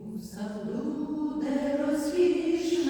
У саду, де розкішна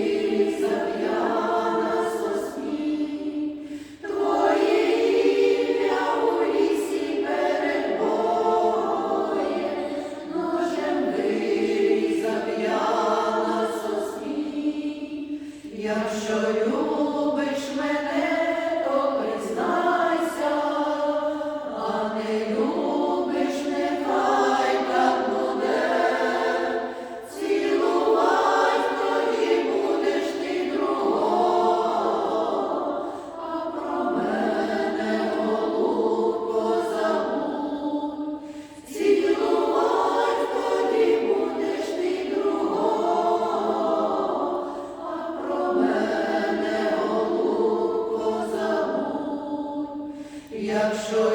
I'm sure.